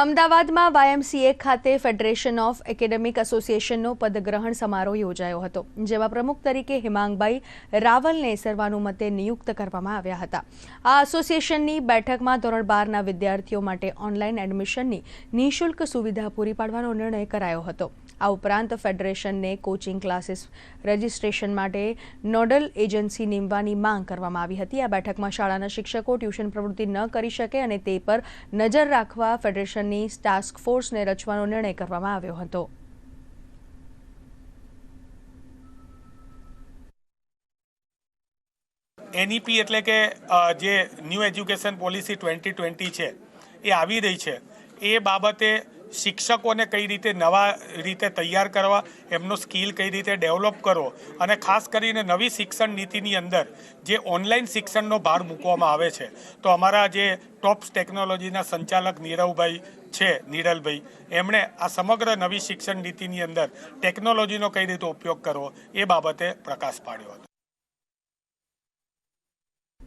અમદાવાદમાં વાયએમસીએ ખાતે federation of academic એસોસિએશનનો પદગ્રહણ સમારોહ યોજાયો હતો, જેમાં પ્રમુખ તરીકે હિમાંગભાઈ રાવલને સર્વાનુમતે નિયુક્ત કરવામાં આવ્યા હતા. આ એસોસિએશનની બેઠકમાં ધોરણ બારના વિદ્યાર્થીઓ માટે ઓનલાઈન એડમિશનની નિઃશુલ્ક સુવિધા પૂરી પાડવાનો નિર્ણય કરાયો હતો. આ ઉપરાંત ફેડરેશનને કોચિંગ ક્લાસીસ રજિસ્ટ્રેશન માટે નોડલ એજન્સી નીમવાની માંગ કરવામાં આવી હતી. આ બેઠકમાં શાળાના શિક્ષકો ટ્યુશન પ્રવૃત્તિ ન કરી શકે અને તે પર નજર રાખવા ફેડરેશનની ટાસ્ક ફોર્સને રચવાનો નિર્ણય કરવામાં આવ્યો હતો. એનઈપી એટલે કે જે new education policy twenty twenty છે, એ આવી રહી છે. એ બાબતે શિક્ષકોને કઈ રીતે નવા રીતે તૈયાર કરવા, એમનો સ્કિલ કઈ રીતે ડેવલપ કરવો અને ખાસ કરીને નવી શિક્ષણ નીતિની અંદર જે ઓનલાઈન શિક્ષણનો ભાર મૂકવામાં આવે છે. તો અમારા જે ટોપ્સ ટેકનોલોજીના સંચાલક નીરવભાઈ છે નીડલભાઈ એમણે આ સમગ્ર નવી શિક્ષણ નીતિની અંદર ટેકનોલોજીનો કઈ રીતે ઉપયોગ કરવો એ બાબતે પ્રકાશ પાડ્યો હતો.